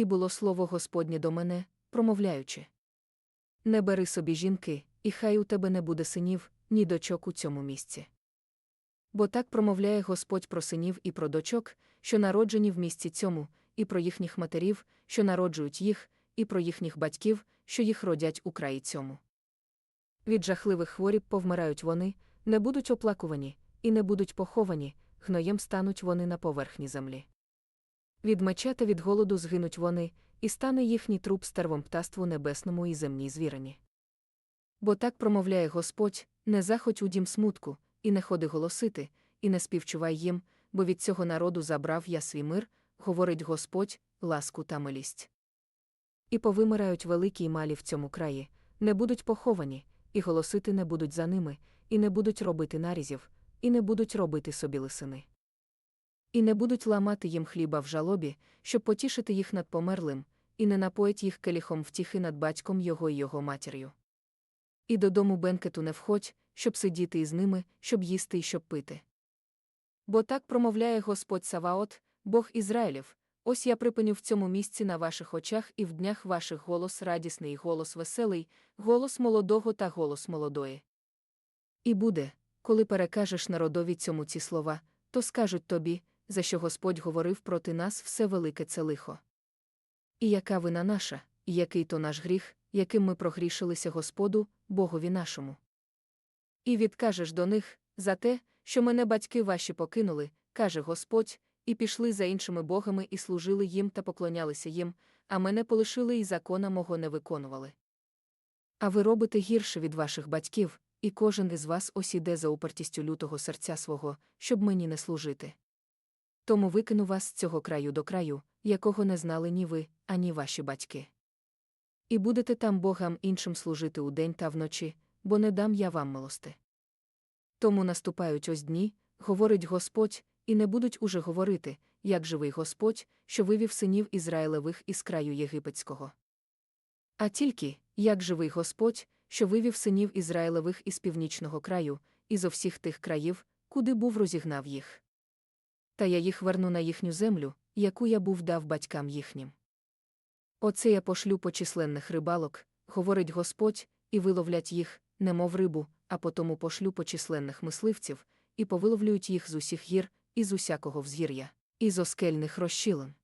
І було слово Господнє до мене, промовляючи. Не бери собі жінки, і хай у тебе не буде синів, ні дочок у цьому місці. Бо так промовляє Господь про синів і про дочок, що народжені в місці цьому, і про їхніх матерів, що народжують їх, і про їхніх батьків, що їх родять у краї цьому. Від жахливих хворіб повмирають вони, не будуть оплакувані, і не будуть поховані, гноєм стануть вони на поверхні землі. Від меча та від голоду згинуть вони, і стане їхній труп стервом птаству небесному і земній звірині. Бо так промовляє Господь: не заходь у дім смутку, і не ходи голосити, і не співчувай їм, бо від цього народу забрав я свій мир, говорить Господь, ласку та милість. І повимирають великі й малі в цьому краї, не будуть поховані, і голосити не будуть за ними, і не будуть робити нарізів, і не будуть робити собі лисини. І не будуть ламати їм хліба в жалобі, щоб потішити їх над померлим, і не напоять їх келіхом втіхи над батьком його і його матір'ю. І додому бенкету не входь, щоб сидіти із ними, щоб їсти і щоб пити. Бо так промовляє Господь Саваот, Бог Ізраїлів, ось я припиню в цьому місці на ваших очах і в днях ваших голос радісний, голос веселий, голос молодого та голос молодої. І буде, коли перекажеш народові цьому ці слова, то скажуть тобі, за що Господь говорив проти нас все велике це лихо. І яка вина наша, і який то наш гріх, яким ми прогрішилися Господу, Богові нашому. І відкажеш до них за те, що мене батьки ваші покинули, каже Господь, і пішли за іншими богами і служили їм та поклонялися їм, а мене полишили і закона мого не виконували. А ви робите гірше від ваших батьків, і кожен із вас осіде за упертістю лютого серця свого, щоб мені не служити. Тому викину вас з цього краю до краю, якого не знали ні ви, ані ваші батьки. І будете там богам іншим служити удень та вночі, бо не дам я вам милости. Тому наступають ось дні, говорить Господь, і не будуть уже говорити, як живий Господь, що вивів синів Ізраїлевих із краю єгипетського. А тільки, як живий Господь, що вивів синів Ізраїлевих із північного краю, із всіх тих країв, куди був розігнав їх. Та я їх верну на їхню землю, яку я був дав батькам їхнім. Оце я пошлю по численних рибалок, говорить Господь, і виловлять їх, немов рибу, а потому пошлю по численних мисливців, і повиловлюють їх з усіх гір, і з усякого взгір'я, і з оскельних розщілин.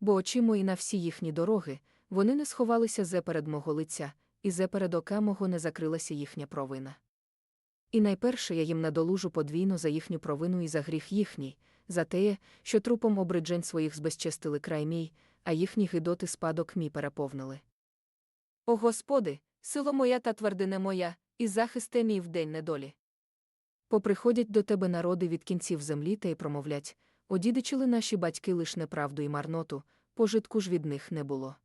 Бо очі мої на всі їхні дороги, вони не сховалися зе перед мого лиця, і зе перед ока мого не закрилася їхня провина. І найперше я їм надолужу подвійно за їхню провину і за гріх їхній, за теє, що трупом обриджень своїх збезчестили край мій, а їхні гидоти спадок мій переповнили. О Господи, сила моя та твердине моя, і захисте мій в день недолі. Поприходять до тебе народи від кінців землі та й промовлять одідичили наші батьки лиш неправду і марноту, пожитку ж від них не було.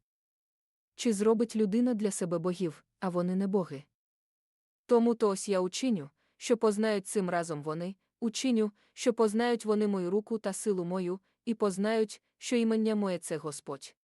Чи зробить людина для себе богів, а вони не боги? Тому то ось я учиню, що познають цим разом вони, учиню, що познають вони мою руку та силу мою, і познають, що імення моє це Господь.